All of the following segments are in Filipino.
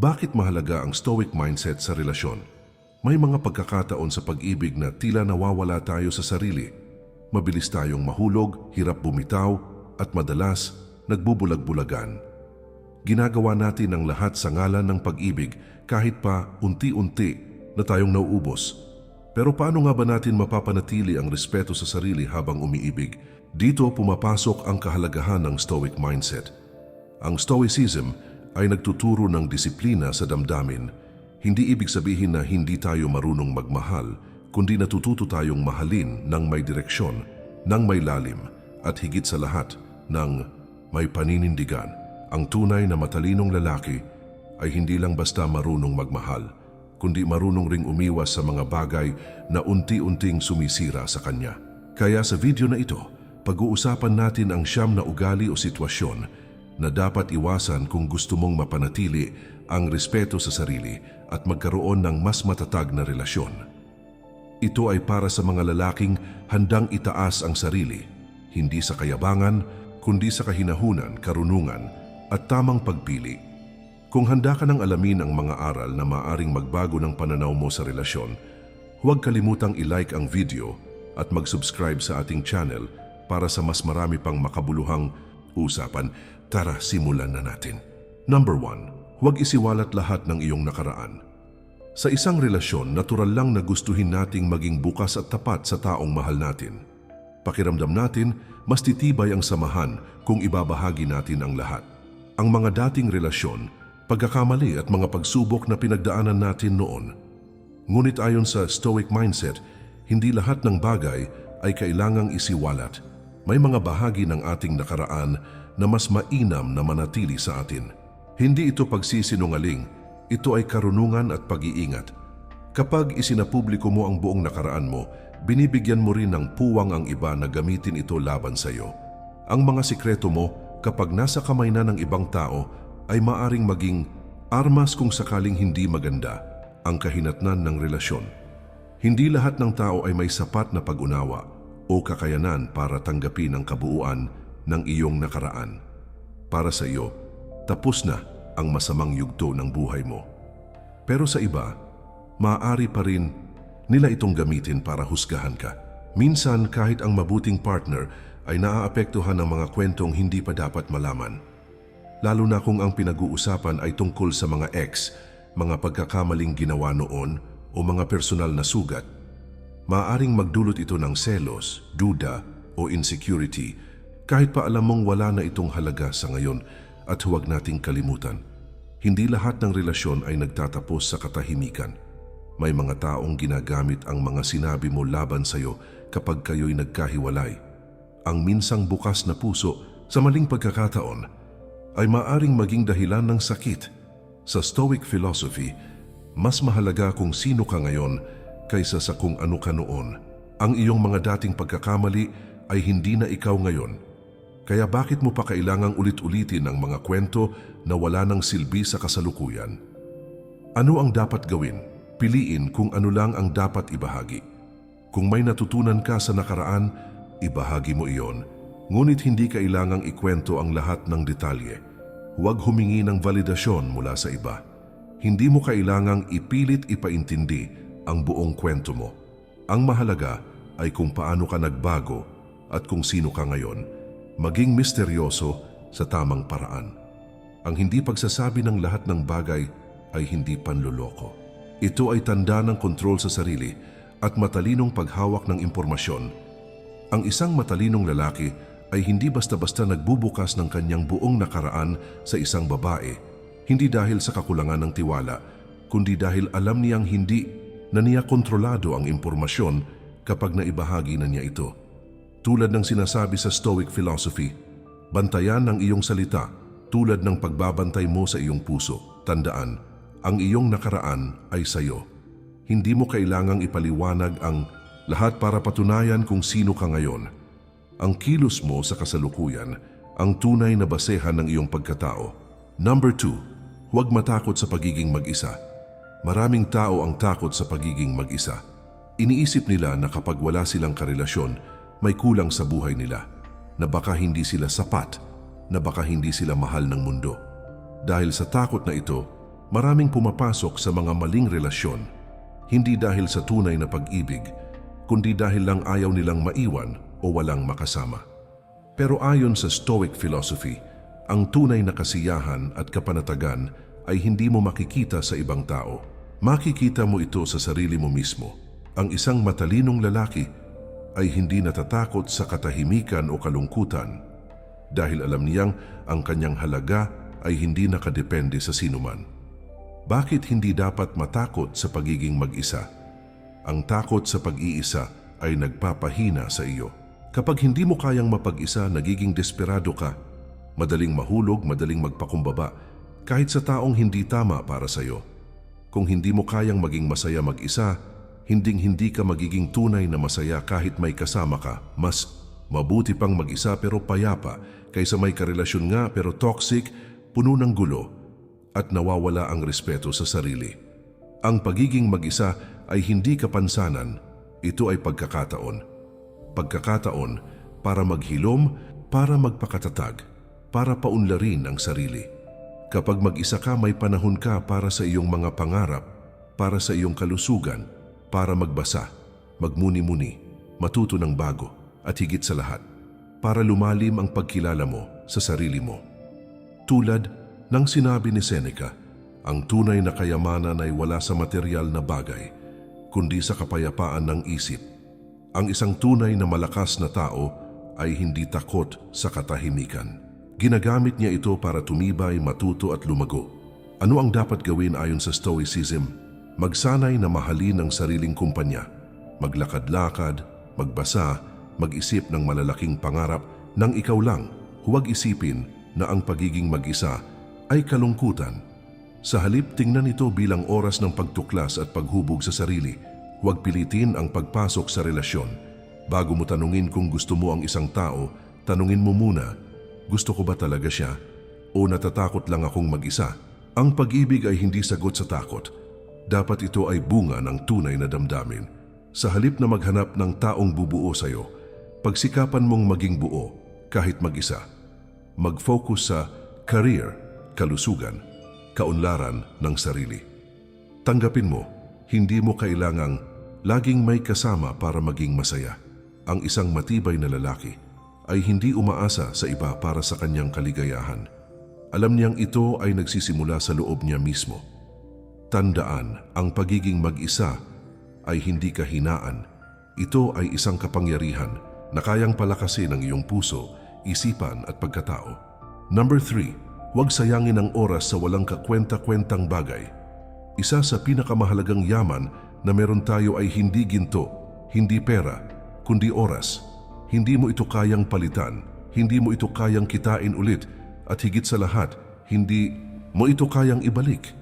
Bakit mahalaga ang stoic mindset sa relasyon? May mga pagkakataon sa pag-ibig na tila nawawala tayo sa sarili. Mabilis tayong mahulog, hirap bumitaw, at madalas nagbubulag-bulagan. Ginagawa natin ang lahat sa ngalan ng pag-ibig kahit pa unti-unti na tayong nauubos. Pero paano nga ba natin mapapanatili ang respeto sa sarili habang umiibig? Dito pumapasok ang kahalagahan ng stoic mindset. Ang stoicism ay nagtuturo ng disiplina sa damdamin. Hindi ibig sabihin na hindi tayo marunong magmahal, kundi natututo tayong mahalin ng may direksyon, ng may lalim, at higit sa lahat, ng may paninindigan. Ang tunay na matalinong lalaki ay hindi lang basta marunong magmahal, kundi marunong ring umiwas sa mga bagay na unti-unting sumisira sa kanya. Kaya sa video na ito, pag-uusapan natin ang siyam na ugali o sitwasyon na dapat iwasan kung gusto mong mapanatili ang respeto sa sarili at magkaroon ng mas matatag na relasyon. Ito ay para sa mga lalaking handang itaas ang sarili, hindi sa kayabangan, kundi sa kahinahunan, karunungan, at tamang pagpili. Kung handa ka nang alamin ang mga aral na maaring magbago ng pananaw mo sa relasyon, huwag kalimutang i-like ang video at mag-subscribe sa ating channel para sa mas marami pang makabuluhang usapan. Tara, simulan na natin. Number 1. Huwag isiwalat lahat ng iyong nakaraan. Sa isang relasyon, natural lang na gustuhin nating maging bukas at tapat sa taong mahal natin. Pakiramdam natin, mas titibay ang samahan kung ibabahagi natin ang lahat. Ang mga dating relasyon, pagkakamali at mga pagsubok na pinagdaanan natin noon. Ngunit ayon sa Stoic mindset, hindi lahat ng bagay ay kailangang isiwalat. May mga bahagi ng ating nakaraan na mas mainam na manatili sa atin. Hindi ito pagsisinungaling, ito ay karunungan at pag-iingat. Kapag isinapubliko mo ang buong nakaraan mo, binibigyan mo rin ng puwang ang iba na gamitin ito laban sa iyo. Ang mga sikreto mo, kapag nasa kamay na ng ibang tao, ay maaring maging armas kung sakaling hindi maganda ang kahinatnan ng relasyon. Hindi lahat ng tao ay may sapat na pag-unawa o kakayanan para tanggapin ang kabuuan ng iyong nakaraan. Para sa iyo, tapos na ang masamang yugto ng buhay mo. Pero sa iba, maaari pa rin nila itong gamitin para husgahan ka. Minsan kahit ang mabuting partner ay naaapektuhan ng mga kwentong hindi pa dapat malaman. Lalo na kung ang pinag-uusapan ay tungkol sa mga ex, mga pagkakamaling ginawa noon o mga personal na sugat. Maaring magdulot ito ng selos, duda o insecurity kahit pa alam mong wala na itong halaga sa ngayon at huwag nating kalimutan. Hindi lahat ng relasyon ay nagtatapos sa katahimikan. May mga taong ginagamit ang mga sinabi mo laban sa iyo kapag kayo'y nagkahiwalay. Ang minsang bukas na puso sa maling pagkakataon ay maaring maging dahilan ng sakit. Sa Stoic philosophy, mas mahalaga kung sino ka ngayon kaysa sa kung ano ka noon. Ang iyong mga dating pagkakamali ay hindi na ikaw ngayon. Kaya bakit mo pa kailangang ulit-ulitin ang mga kwento na wala ng silbi sa kasalukuyan? Ano ang dapat gawin? Piliin kung ano lang ang dapat ibahagi. Kung may natutunan ka sa nakaraan, ibahagi mo iyon. Ngunit hindi kailangang ikwento ang lahat ng detalye. Huwag humingi ng validasyon mula sa iba. Hindi mo kailangang ipilit ipaintindi ang buong kwento mo. Ang mahalaga ay kung paano ka nagbago at kung sino ka ngayon. Maging misteryoso sa tamang paraan. Ang hindi pagsasabi ng lahat ng bagay ay hindi panluloko. Ito ay tanda ng kontrol sa sarili at matalinong paghawak ng impormasyon. Ang isang matalinong lalaki ay hindi basta-basta nagbubukas ng kanyang buong nakaraan sa isang babae, hindi dahil sa kakulangan ng tiwala, kundi dahil alam niyang hindi na niya kontrolado ang impormasyon kapag naibahagi na niya ito. Tulad ng sinasabi sa Stoic philosophy, bantayan ang iyong salita tulad ng pagbabantay mo sa iyong puso. Tandaan, ang iyong nakaraan ay sa iyo. Hindi mo kailangang ipaliwanag ang lahat para patunayan kung sino ka ngayon. Ang kilos mo sa kasalukuyan, ang tunay na basehan ng iyong pagkatao. Number two, huwag matakot sa pagiging mag-isa. Maraming tao ang takot sa pagiging mag-isa. Iniisip nila na kapag wala silang karelasyon, may kulang sa buhay nila, na baka hindi sila sapat, na baka hindi sila mahal ng mundo. Dahil sa takot na ito, Maraming pumapasok sa mga maling relasyon, hindi dahil sa tunay na pag-ibig, kundi dahil lang ayaw nilang maiwan o walang makasama. Pero ayon sa Stoic philosophy, ang tunay na kasiyahan at kapanatagan ay hindi mo makikita sa ibang tao. Makikita mo ito sa sarili mo mismo. Ang isang matalinong lalaki ay hindi natatakot sa katahimikan o kalungkutan dahil alam niyang ang kanyang halaga ay hindi nakadepende sa sinuman. Bakit hindi dapat matakot sa pagiging mag-isa? Ang takot sa pag-iisa ay nagpapahina sa iyo. Kapag hindi mo kayang mapag-isa, nagiging desperado ka. Madaling mahulog, madaling magpakumbaba, kahit sa taong hindi tama para sa iyo. Kung hindi mo kayang maging masaya mag-isa, hinding-hindi ka magiging tunay na masaya kahit may kasama ka. Mas mabuti pang mag-isa pero payapa kaysa may karelasyon nga pero toxic, puno ng gulo at nawawala ang respeto sa sarili. Ang pagiging mag-isa ay hindi kapansanan, ito ay pagkakataon. Pagkakataon para maghilom, para magpakatatag, para paunlarin ang sarili. Kapag mag-isa ka, may panahon ka para sa iyong mga pangarap, para sa iyong kalusugan, para magbasa, magmuni-muni, matuto ng bago, at higit sa lahat, para lumalim ang pagkilala mo sa sarili mo. Tulad ng sinabi ni Seneca, ang tunay na kayamanan ay wala sa material na bagay, kundi sa kapayapaan ng isip. Ang isang tunay na malakas na tao ay hindi takot sa katahimikan. Ginagamit niya ito para tumibay, matuto at lumago. Ano ang dapat gawin ayon sa Stoicism? Magsanay na mahalin ang sariling kumpanya. Maglakad-lakad, magbasa, mag-isip ng malalaking pangarap nang ikaw lang. Huwag isipin na ang pagiging mag-isa ay kalungkutan. Sa halip tingnan ito bilang oras ng pagtuklas at paghubog sa sarili. Huwag pilitin ang pagpasok sa relasyon. Bago mo tanungin kung gusto mo ang isang tao, tanungin mo muna, gusto ko ba talaga siya? O natatakot lang akong mag-isa? Ang pag-ibig ay hindi sagot sa takot. Dapat ito ay bunga ng tunay na damdamin. Sa halip na maghanap ng taong bubuo sa'yo, pagsikapan mong maging buo kahit mag-isa. Mag-focus sa career, kalusugan, kaunlaran ng sarili. Tanggapin mo, hindi mo kailangang laging may kasama para maging masaya. Ang isang matibay na lalaki ay hindi umaasa sa iba para sa kanyang kaligayahan. Alam niyang ito ay nagsisimula sa loob niya mismo. Tandaan, ang pagiging mag-isa ay hindi kahinaan. Ito ay isang kapangyarihan na kayang palakasin ang iyong puso, isipan at pagkatao. Number 3. Huwag sayangin ang oras sa walang kakwenta-kwentang bagay. Isa sa pinakamahalagang yaman na meron tayo ay hindi ginto, hindi pera, kundi oras. Hindi mo ito kayang palitan, hindi mo ito kayang kitain ulit, at higit sa lahat, hindi mo ito kayang ibalik.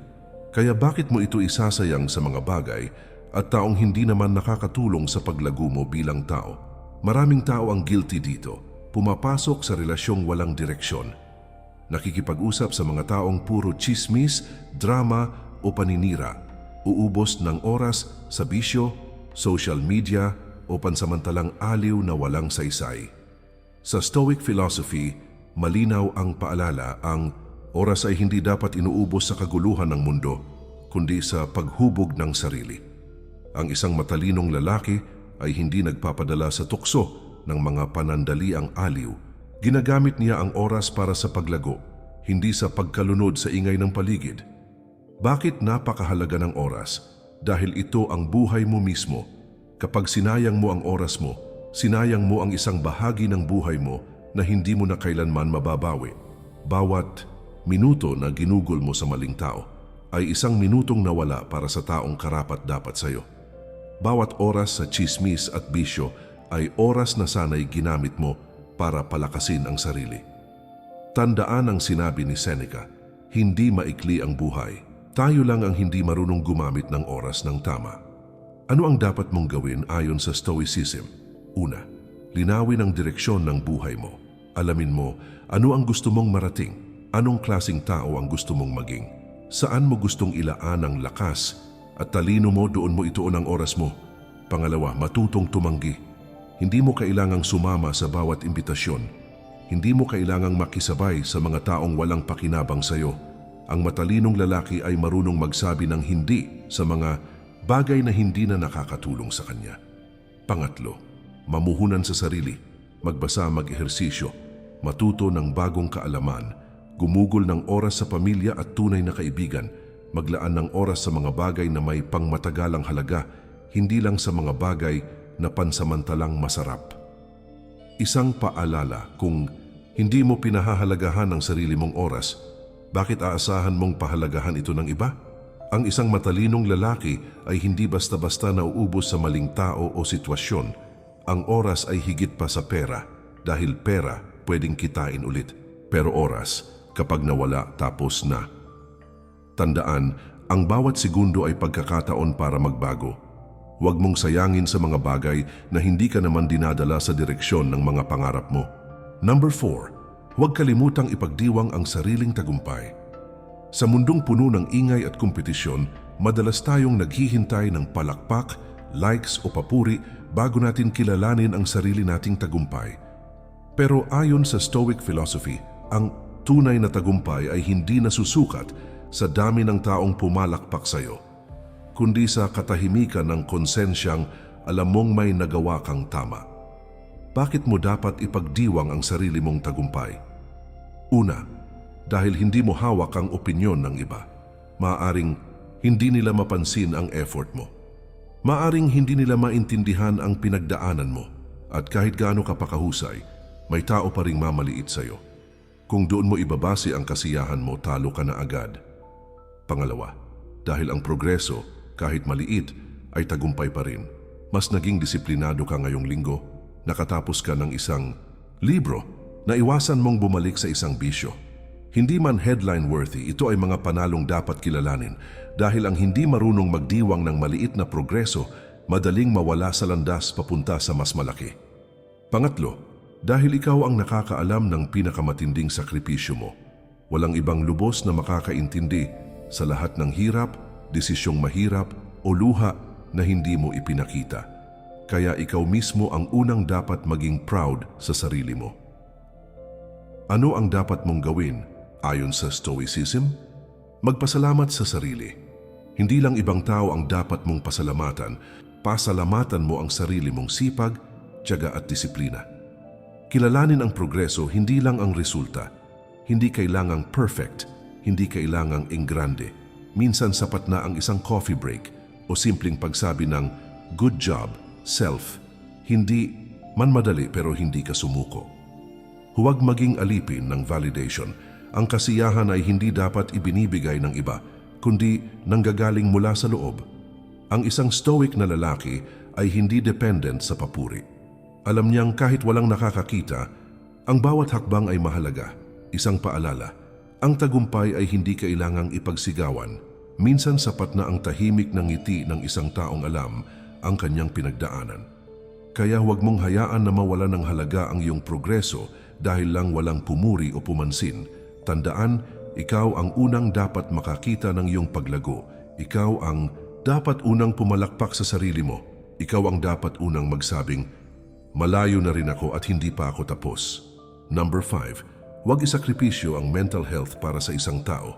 Kaya bakit mo ito isasayang sa mga bagay at taong hindi naman nakakatulong sa paglago mo bilang tao? Maraming tao ang guilty dito, pumapasok sa relasyong walang direksyon. Nakikipag-usap sa mga taong puro chismis, drama o paninira, uubos ng oras sa bisyo, social media o pansamantalang aliw na walang saysay. Sa Stoic philosophy, malinaw ang paalala ang oras ay hindi dapat inuubos sa kaguluhan ng mundo, kundi sa paghubog ng sarili. Ang isang matalinong lalaki ay hindi nagpapadala sa tukso ng mga panandaliang aliw. Ginagamit niya ang oras para sa paglago, hindi sa pagkalunod sa ingay ng paligid. Bakit napakahalaga ng oras? Dahil ito ang buhay mo mismo. Kapag sinayang mo ang oras mo, sinayang mo ang isang bahagi ng buhay mo na hindi mo na kailanman mababawi. Bawat minuto na ginugol mo sa maling tao ay isang minutong nawala para sa taong karapat dapat sa iyo. Bawat oras sa chismis at bisyo ay oras na sana'y ginamit mo para palakasin ang sarili. Tandaan ang sinabi ni Seneca, hindi maikli ang buhay. Tayo lang ang hindi marunong gumamit ng oras ng tama. Ano ang dapat mong gawin ayon sa Stoicism? Una, linawin ang direksyon ng buhay mo. Alamin mo ano ang gusto mong marating, anong klasing tao ang gusto mong maging. Saan mo gustong ilaan ang lakas at talino mo doon mo ituon ang oras mo. Pangalawa, matutong tumanggi. Hindi mo kailangang sumama sa bawat imbitasyon. Hindi mo kailangang makisabay sa mga taong walang pakinabang sa iyo. Ang matalinong lalaki ay marunong magsabi ng hindi sa mga bagay na hindi na nakakatulong sa kanya. Pangatlo, mamuhunan sa sarili, magbasa mag-ehersisyo, matuto ng bagong kaalaman, gumugol ng oras sa pamilya at tunay na kaibigan, maglaan ng oras sa mga bagay na may pangmatagalang halaga, hindi lang sa mga bagay na pansamantalang masarap. Isang paalala kung hindi mo pinahahalagahan ang sarili mong oras, bakit aasahan mong pahalagahan ito ng iba? Ang isang matalinong lalaki ay hindi basta-basta nauubos sa maling tao o sitwasyon. Ang oras ay higit pa sa pera dahil pera pwedeng kitain ulit. Pero oras, kapag nawala tapos na. Tandaan, ang bawat segundo ay pagkakataon para magbago. Huwag mong sayangin sa mga bagay na hindi ka naman dinadala sa direksyon ng mga pangarap mo. Number 4. Huwag kalimutang ipagdiwang ang sariling tagumpay. Sa mundong puno ng ingay at kompetisyon, madalas tayong naghihintay ng palakpak, likes o papuri bago natin kilalanin ang sarili nating tagumpay. Pero ayon sa Stoic philosophy, ang tunay na tagumpay ay hindi nasusukat sa dami ng taong pumalakpak sa iyo, kundi sa katahimikan ng konsensyang alam mong may nagawa kang tama. Bakit mo dapat ipagdiwang ang sarili mong tagumpay? Una, dahil hindi mo hawak ang opinyon ng iba. Maaring hindi nila mapansin ang effort mo. Maaring hindi nila maintindihan ang pinagdaanan mo. At kahit gaano ka pakahusay, may tao pa ring mamaliit sa'yo. Kung doon mo ibabase ang kasiyahan mo, talo ka na agad. Pangalawa, dahil ang progreso, kahit maliit, ay tagumpay pa rin. Mas naging disiplinado ka ngayong linggo, nakatapos ka ng isang libro na iwasan mong bumalik sa isang bisyo. Hindi man headline worthy, ito ay mga panalong dapat kilalanin dahil ang hindi marunong magdiwang ng maliit na progreso, madaling mawala sa landas papunta sa mas malaki. Pangatlo, dahil ikaw ang nakakaalam ng pinakamatinding sakripisyo mo. Walang ibang lubos na makakaintindi sa lahat ng hirap, desisyong mahirap o luha na hindi mo ipinakita. Kaya ikaw mismo ang unang dapat maging proud sa sarili mo. Ano ang dapat mong gawin ayon sa Stoicism? Magpasalamat sa sarili. Hindi lang ibang tao ang dapat mong pasalamatan, pasalamatan mo ang sarili mong sipag, tiyaga at disiplina. Kilalanin ang progreso hindi lang ang resulta. Hindi kailangang perfect, hindi kailangang engrande. Minsan sapat na ang isang coffee break o simpleng pagsabi ng good job, self. Hindi man madali pero hindi ka sumuko. Huwag maging alipin ng validation. Ang kasiyahan ay hindi dapat ibinibigay ng iba, kundi nanggagaling mula sa loob. Ang isang stoic na lalaki ay hindi dependent sa papuri. Alam niyang kahit walang nakakakita, ang bawat hakbang ay mahalaga. Isang paalala, ang tagumpay ay hindi kailangang ipagsigawan. Minsan sapat na ang tahimik ng ngiti ng isang taong alam ang kanyang pinagdaanan. Kaya huwag mong hayaan na mawala ng halaga ang iyong progreso dahil lang walang pumuri o pumansin. Tandaan, ikaw ang unang dapat makakita ng iyong paglago. Ikaw ang dapat unang pumalakpak sa sarili mo. Ikaw ang dapat unang magsabing, malayo na rin ako at hindi pa ako tapos. Number 5. Huwag isakripisyo ang mental health para sa isang tao.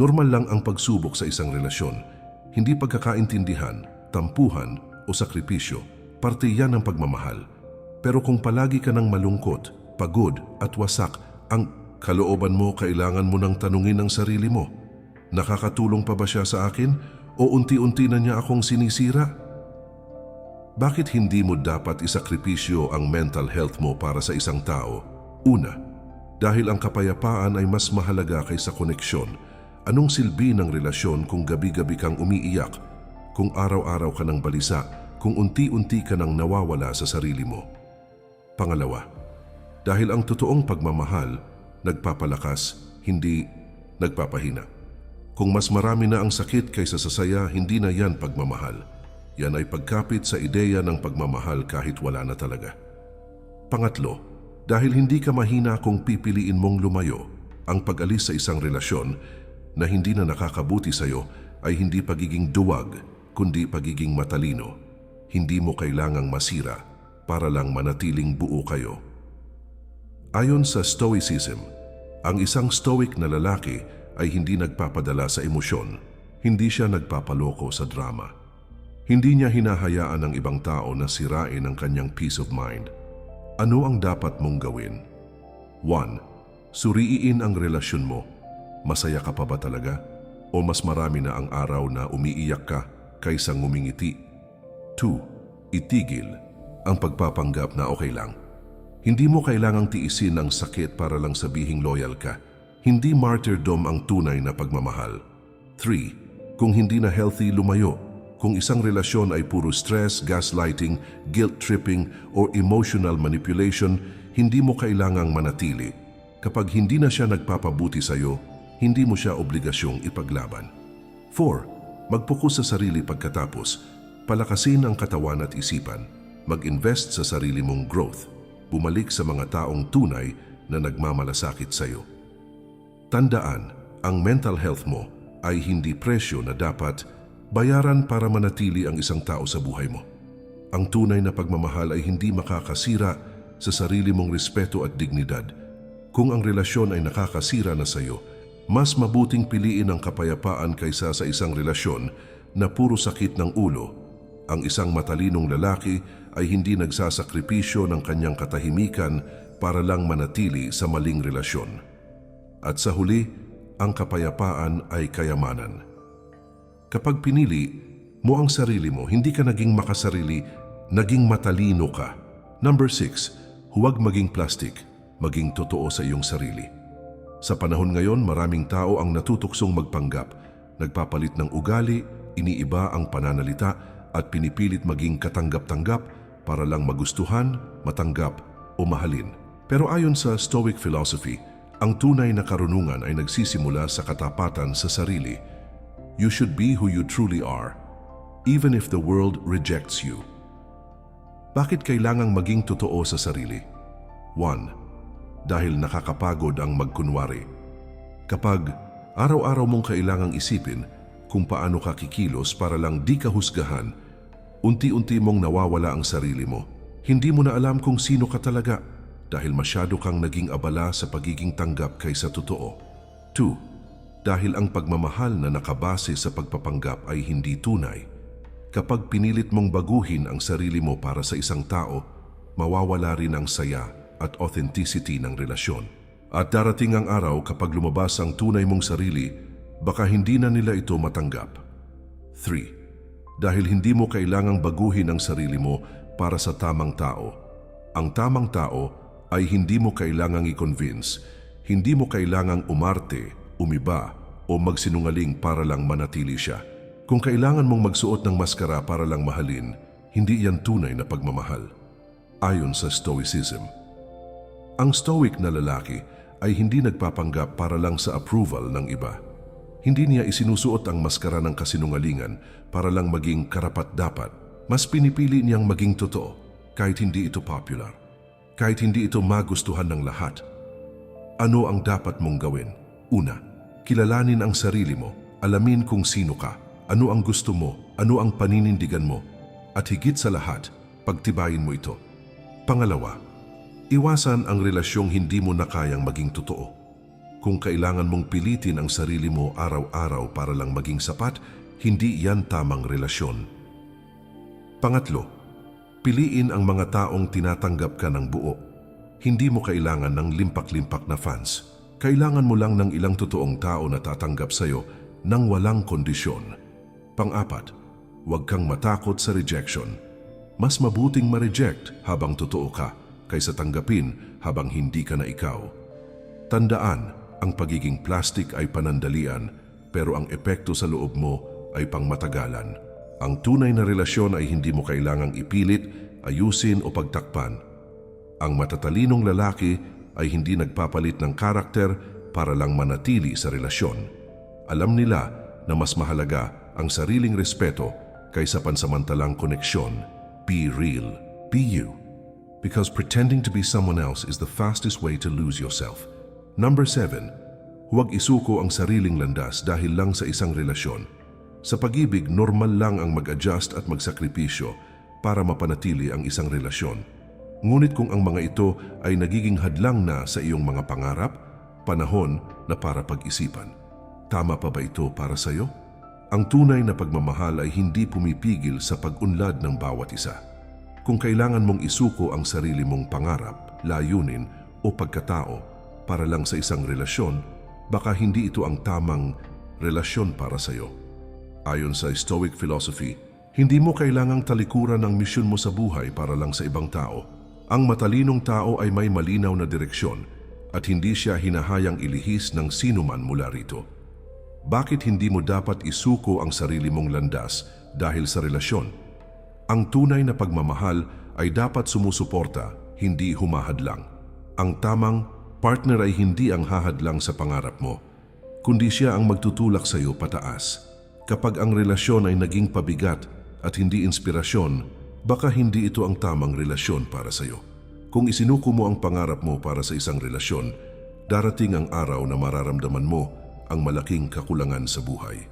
Normal lang ang pagsubok sa isang relasyon. Hindi pagkakaintindihan, tampuhan o sakripisyo. Parte yan ng pagmamahal. Pero kung palagi ka ng malungkot, pagod at wasak, ang kalooban mo kailangan mo nang tanungin ang sarili mo. Nakakatulong pa ba siya sa akin o unti-unti na niya akong sinisira? Bakit hindi mo dapat isakripisyo ang mental health mo para sa isang tao? Una, dahil ang kapayapaan ay mas mahalaga kaysa koneksyon. Anong silbi ng relasyon kung gabi-gabi kang umiiyak, kung araw-araw ka ng balisa, kung unti-unti ka nang nawawala sa sarili mo? Pangalawa, dahil ang totoong pagmamahal, nagpapalakas, hindi nagpapahina. Kung mas marami na ang sakit kaysa sa saya, hindi na yan pagmamahal. Yan ay pagkapit sa ideya ng pagmamahal kahit wala na talaga. Pangatlo, dahil hindi ka mahina kung pipiliin mong lumayo, ang pag-alis sa isang relasyon na hindi na nakakabuti sa iyo ay hindi pagiging duwag, kundi pagiging matalino. Hindi mo kailangang masira para lang manatiling buo kayo. Ayon sa Stoicism, ang isang stoic na lalaki ay hindi nagpapadala sa emosyon. Hindi siya nagpapaloko sa drama. Hindi niya hinahayaan ang ibang tao na sirain ang kanyang peace of mind. Ano ang dapat mong gawin? 1. Suriin ang relasyon mo. Masaya ka pa ba talaga? O mas marami na ang araw na umiiyak ka kaysa ngumingiti? 2. Itigil ang pagpapanggap na okay lang. Hindi mo kailangang tiisin ang sakit para lang sabihing loyal ka. Hindi martyrdom ang tunay na pagmamahal. 3. Kung hindi na healthy, lumayo. Kung isang relasyon ay puro stress, gaslighting, guilt-tripping, or emotional manipulation, hindi mo kailangang manatili. Kapag hindi na siya nagpapabuti sa'yo, hindi mo siya obligasyong ipaglaban. 4. Magpokus sa sarili pagkatapos. Palakasin ang katawan at isipan. Mag-invest sa sarili mong growth. Bumalik sa mga taong tunay na nagmamalasakit sa'yo. Tandaan, ang mental health mo ay hindi presyo na dapat bayaran para manatili ang isang tao sa buhay mo. Ang tunay na pagmamahal ay hindi makakasira sa sarili mong respeto at dignidad. Kung ang relasyon ay nakakasira na sa iyo, mas mabuting piliin ang kapayapaan kaysa sa isang relasyon na puro sakit ng ulo. Ang isang matalinong lalaki ay hindi nagsasakripisyo ng kanyang katahimikan para lang manatili sa maling relasyon. At sa huli, ang kapayapaan ay kayamanan. Kapag pinili mo ang sarili mo, hindi ka naging makasarili, naging matalino ka. Number 6, huwag maging plastic, maging totoo sa iyong sarili. Sa panahon ngayon, maraming tao ang natutuksong magpanggap, nagpapalit ng ugali, iniiba ang pananalita at pinipilit maging katanggap-tanggap para lang magustuhan, matanggap o mahalin. Pero ayon sa Stoic philosophy, ang tunay na karunungan ay nagsisimula sa katapatan sa sarili. You should be who you truly are, even if the world rejects you. Bakit kailangang maging totoo sa sarili? 1. Dahil nakakapagod ang magkunwari. Kapag araw-araw mong kailangang isipin kung paano ka kikilos para lang di ka husgahan, unti-unti mong nawawala ang sarili mo. Hindi mo na alam kung sino ka talaga dahil masyado kang naging abala sa pagiging tanggap kaysa totoo. 2. Dahil ang pagmamahal na nakabase sa pagpapanggap ay hindi tunay. Kapag pinilit mong baguhin ang sarili mo para sa isang tao, mawawala rin ang saya at authenticity ng relasyon. At darating ang araw kapag lumabas ang tunay mong sarili, baka hindi na nila ito matanggap. 3. Dahil hindi mo kailangang baguhin ang sarili mo para sa tamang tao. Ang tamang tao ay hindi mo kailangang i-convince, hindi mo kailangang umarte, umiba, o magsinungaling para lang manatili siya. Kung kailangan mong magsuot ng maskara para lang mahalin, hindi yan tunay na pagmamahal. Ayon sa Stoicism. Ang Stoic na lalaki ay hindi nagpapanggap para lang sa approval ng iba. Hindi niya isinusuot ang maskara ng kasinungalingan para lang maging karapat-dapat. Mas pinipili niyang maging totoo kahit hindi ito popular. Kahit hindi ito magustuhan ng lahat. Ano ang dapat mong gawin? Una, kilalanin ang sarili mo. Alamin kung sino ka ano ang gusto mo, ano ang paninindigan mo, at higit sa lahat, pagtibayin mo ito. Pangalawa, iwasan ang relasyong hindi mo na kayang maging totoo. Kung kailangan mong pilitin ang sarili mo araw-araw para lang maging sapat, hindi yan tamang relasyon. Pangatlo, piliin ang mga taong tinatanggap ka ng buo. Hindi mo kailangan ng limpak-limpak na fans. Kailangan mo lang ng ilang totoong tao na tatanggap sa'yo nang walang kondisyon. Pang-apat, huwag kang matakot sa rejection. Mas mabuting ma-reject habang totoo ka kaysa tanggapin habang hindi ka na ikaw. Tandaan, ang pagiging plastic ay panandalian pero ang epekto sa loob mo ay pangmatagalan. Ang tunay na relasyon ay hindi mo kailangang ipilit, ayusin o pagtakpan. Ang matatalinong lalaki ay hindi nagpapalit ng karakter para lang manatili sa relasyon. Alam nila na mas mahalaga ang sariling respeto kaysa pansamantalang koneksyon. Be real. Be you. Because pretending to be someone else is the fastest way to lose yourself. Number 7. Huwag isuko ang sariling landas dahil lang sa isang relasyon. Sa pag-ibig, normal lang ang mag-adjust at magsakripisyo para mapanatili ang isang relasyon. Ngunit kung ang mga ito ay nagiging hadlang na sa iyong mga pangarap, panahon na para pag-isipan. Tama pa ba ito para sa'yo? Ang tunay na pagmamahal ay hindi pumipigil sa pag-unlad ng bawat isa. Kung kailangan mong isuko ang sarili mong pangarap, layunin o pagkatao para lang sa isang relasyon, baka hindi ito ang tamang relasyon para sa'yo. Ayon sa Stoic philosophy, hindi mo kailangang talikuran ang misyon mo sa buhay para lang sa ibang tao. Ang matalinong tao ay may malinaw na direksyon at hindi siya hinahayang ilihis ng sinuman mula rito. Bakit hindi mo dapat isuko ang sarili mong landas dahil sa relasyon? Ang tunay na pagmamahal ay dapat sumusuporta, hindi humahadlang. Ang tamang partner ay hindi ang hahadlang sa pangarap mo, kundi siya ang magtutulak sa iyo pataas. Kapag ang relasyon ay naging pabigat at hindi inspirasyon, baka hindi ito ang tamang relasyon para sa iyo. Kung isinuko mo ang pangarap mo para sa isang relasyon, darating ang araw na mararamdaman mo ang malaking kakulangan sa buhay.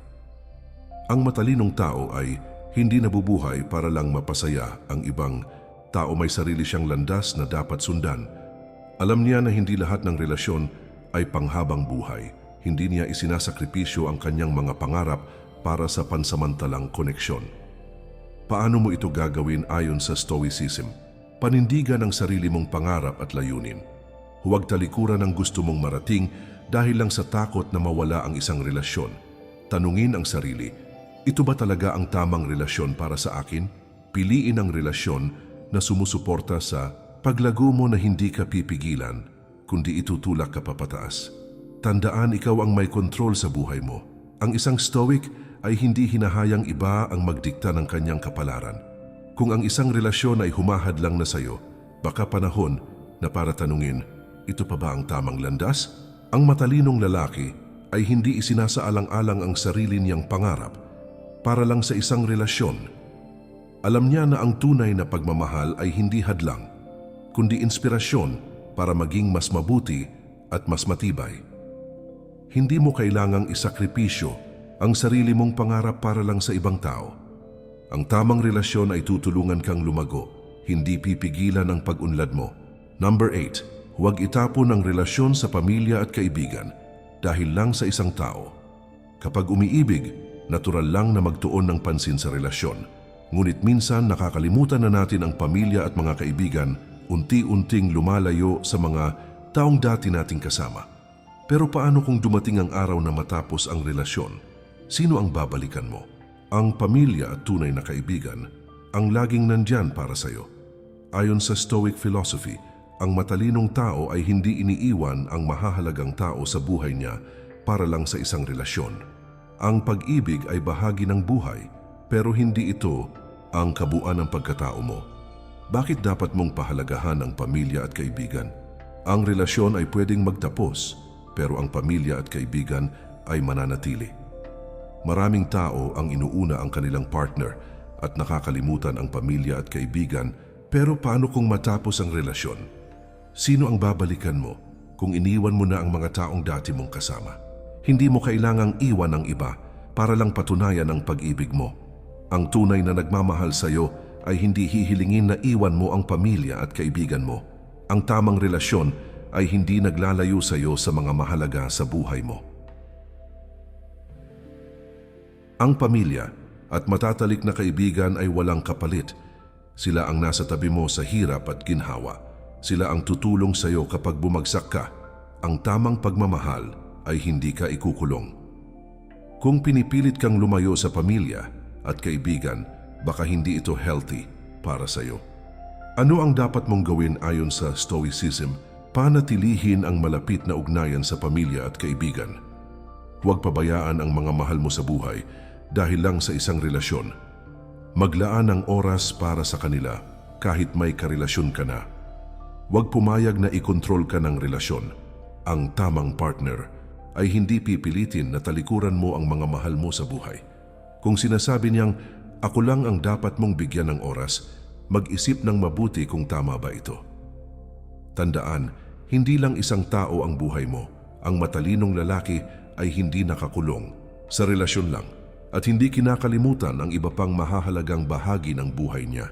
Ang matalinong tao ay hindi nabubuhay para lang mapasaya ang ibang tao may sarili siyang landas na dapat sundan. Alam niya na hindi lahat ng relasyon ay panghabang buhay. Hindi niya isinasakripisyo ang kanyang mga pangarap para sa pansamantalang koneksyon. Paano mo ito gagawin ayon sa Stoicism? Panindigan ang sarili mong pangarap at layunin. Huwag talikuran ang gusto mong marating dahil lang sa takot na mawala ang isang relasyon. Tanungin ang sarili, ito ba talaga ang tamang relasyon para sa akin? Piliin ang relasyon na sumusuporta sa paglago mo na hindi ka pipigilan, kundi itutulak ka papataas. Tandaan ikaw ang may kontrol sa buhay mo. Ang isang stoic ay hindi hinahayang iba ang magdikta ng kanyang kapalaran. Kung ang isang relasyon ay humahad lang na sayo, baka panahon na para tanungin, ito pa ba ang tamang landas? Ang matalinong lalaki ay hindi isinasaalang-alang ang sarili niyang pangarap para lang sa isang relasyon. Alam niya na ang tunay na pagmamahal ay hindi hadlang, kundi inspirasyon para maging mas mabuti at mas matibay. Hindi mo kailangang isakripisyo ang sarili mong pangarap para lang sa ibang tao. Ang tamang relasyon ay tutulungan kang lumago, hindi pipigilan ang pag-unlad mo. Number 8. Huwag itapon ang relasyon sa pamilya at kaibigan dahil lang sa isang tao. Kapag umiibig, natural lang na magtuon ng pansin sa relasyon. Ngunit minsan nakakalimutan na natin ang pamilya at mga kaibigan, unti-unting lumalayo sa mga taong dati nating kasama. Pero paano kung dumating ang araw na matapos ang relasyon? Sino ang babalikan mo? Ang pamilya at tunay na kaibigan ang laging nandyan para sa'yo. Ayon sa Stoic philosophy, ang matalinong tao ay hindi iniiwan ang mahahalagang tao sa buhay niya para lang sa isang relasyon. Ang pag-ibig ay bahagi ng buhay, pero hindi ito ang kabuuan ng pagkatao mo. Bakit dapat mong pahalagahan ang pamilya at kaibigan? Ang relasyon ay pwedeng magtapos, pero ang pamilya at kaibigan ay mananatili. Maraming tao ang inuuna ang kanilang partner at nakakalimutan ang pamilya at kaibigan, pero paano kung matapos ang relasyon? Sino ang babalikan mo kung iniwan mo na ang mga taong dati mong kasama? Hindi mo kailangang iwan ang iba para lang patunayan ang pag-ibig mo. Ang tunay na nagmamahal sa iyo ay hindi hihilingin na iwan mo ang pamilya at kaibigan mo. Ang tamang relasyon ay hindi naglalayo sa iyo sa mga mahalaga sa buhay mo. Ang pamilya at matatalik na kaibigan ay walang kapalit. Sila ang nasa tabi mo sa hirap at ginhawa. Sila ang tutulong sa iyo kapag bumagsak ka. Ang tamang pagmamahal ay hindi ka ikukulong. Kung pinipilit kang lumayo sa pamilya at kaibigan, baka hindi ito healthy para sa iyo. Ano ang dapat mong gawin ayon sa Stoicism? Panatilihin ang malapit na ugnayan sa pamilya at kaibigan. Huwag pabayaan ang mga mahal mo sa buhay dahil lang sa isang relasyon. Maglaan ng oras para sa kanila kahit may karelasyon ka na. Huwag pumayag na ikontrol ka ng relasyon. Ang tamang partner ay hindi pipilitin na talikuran mo ang mga mahal mo sa buhay. Kung sinasabi niyang, ako lang ang dapat mong bigyan ng oras, mag-isip ng mabuti kung tama ba ito. Tandaan, hindi lang isang tao ang buhay mo. Ang matalinong lalaki ay hindi nakakulong. Sa relasyon lang at hindi kinakalimutan ang iba pang mahahalagang bahagi ng buhay niya.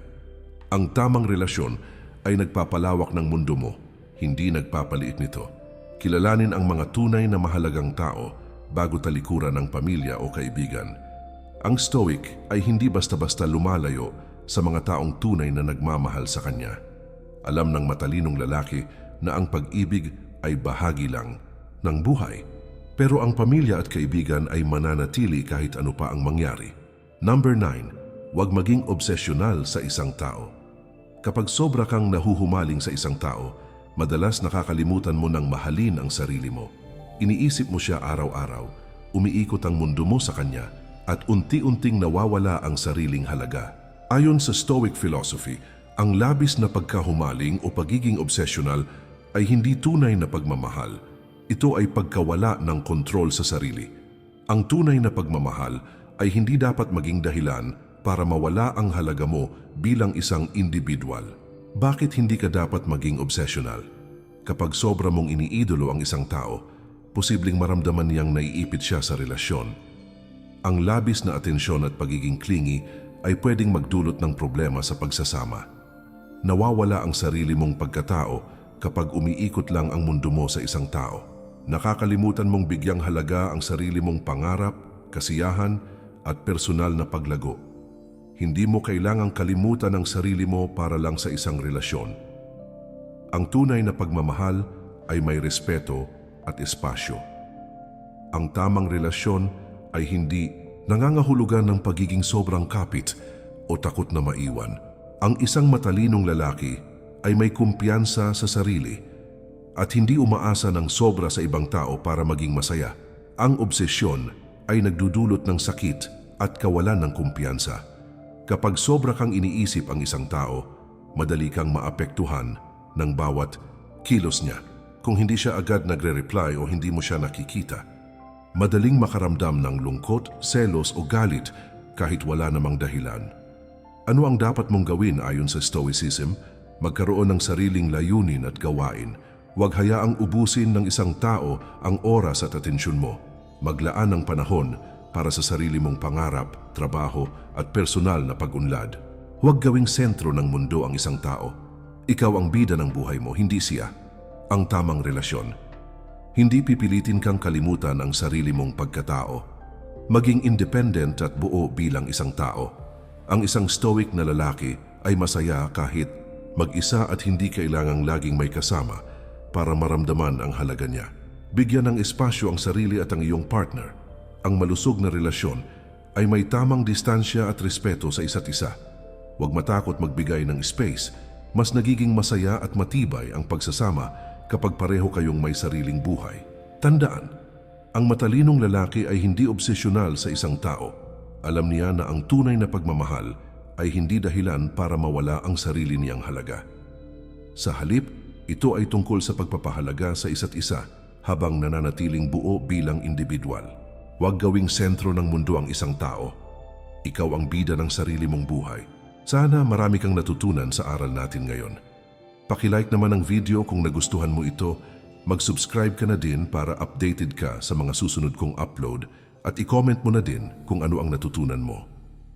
Ang tamang relasyon ay nagpapalawak ng mundo mo, hindi nagpapaliit nito. Kilalanin ang mga tunay na mahalagang tao bago talikuran ng pamilya o kaibigan. Ang stoic ay hindi basta-basta lumalayo sa mga taong tunay na nagmamahal sa kanya. Alam ng matalinong lalaki na ang pag-ibig ay bahagi lang ng buhay. Pero ang pamilya at kaibigan ay mananatili kahit ano pa ang mangyari. Number 9. Huwag maging obsesyonal sa isang tao. Kapag sobra kang nahuhumaling sa isang tao, madalas nakakalimutan mo ng mahalin ang sarili mo. Iniisip mo siya araw-araw, umiikot ang mundo mo sa kanya, at unti-unting nawawala ang sariling halaga. Ayon sa Stoic philosophy, ang labis na pagkahumaling o pagiging obsessional ay hindi tunay na pagmamahal. Ito ay pagkawala ng kontrol sa sarili. Ang tunay na pagmamahal ay hindi dapat maging dahilan para mawala ang halaga mo bilang isang individual. Bakit hindi ka dapat maging obsessional? Kapag sobra mong iniidolo ang isang tao, posibleng maramdaman niyang naiipit siya sa relasyon. Ang labis na atensyon at pagiging clingy ay pwedeng magdulot ng problema sa pagsasama. Nawawala ang sarili mong pagkatao kapag umiikot lang ang mundo mo sa isang tao. Nakakalimutan mong bigyang halaga ang sarili mong pangarap, kasiyahan at personal na paglago. Hindi mo kailangang kalimutan ang sarili mo para lang sa isang relasyon. Ang tunay na pagmamahal ay may respeto at espasyo. Ang tamang relasyon ay hindi nangangahulugan ng pagiging sobrang kapit o takot na maiwan. Ang isang matalinong lalaki ay may kumpiyansa sa sarili at hindi umaasa ng sobra sa ibang tao para maging masaya. Ang obsesyon ay nagdudulot ng sakit at kawalan ng kumpiyansa. Kapag sobra kang iniisip ang isang tao, madali kang maapektuhan ng bawat kilos niya. Kung hindi siya agad nagre-reply o hindi mo siya nakikita, madaling makaramdam ng lungkot, selos o galit kahit wala namang dahilan. Ano ang dapat mong gawin ayon sa Stoicism? Magkaroon ng sariling layunin at gawain. Huwag hayaang ubusin ng isang tao ang oras at atensyon mo. Maglaan ng panahon para sa sarili mong pangarap, trabaho at personal na pag-unlad. Huwag gawing sentro ng mundo ang isang tao. Ikaw ang bida ng buhay mo, hindi siya. Ang tamang relasyon. Hindi pipilitin kang kalimutan ang sarili mong pagkatao. Maging independent at buo bilang isang tao. Ang isang stoic na lalaki ay masaya kahit mag-isa at hindi kailangang laging may kasama para maramdaman ang halaga niya. Bigyan ng espasyo ang sarili at ang iyong partner. Ang malusog na relasyon ay may tamang distansya at respeto sa isa't isa. Huwag matakot magbigay ng space. Mas nagiging masaya at matibay ang pagsasama kapag pareho kayong may sariling buhay. Tandaan, ang matalinong lalaki ay hindi obsesyonal sa isang tao. Alam niya na ang tunay na pagmamahal ay hindi dahilan para mawala ang sarili niyang halaga. Sa halip, ito ay tungkol sa pagpapahalaga sa isa't isa habang nananatiling buo bilang individual. Huwag gawing sentro ng mundo ang isang tao. Ikaw ang bida ng sarili mong buhay. Sana marami kang natutunan sa aral natin ngayon. Pakilike naman ang video kung nagustuhan mo ito, mag-subscribe ka na din para updated ka sa mga susunod kong upload at i-comment mo na din kung ano ang natutunan mo.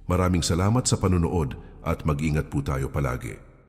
Maraming salamat sa panonood at mag-ingat po tayo palagi.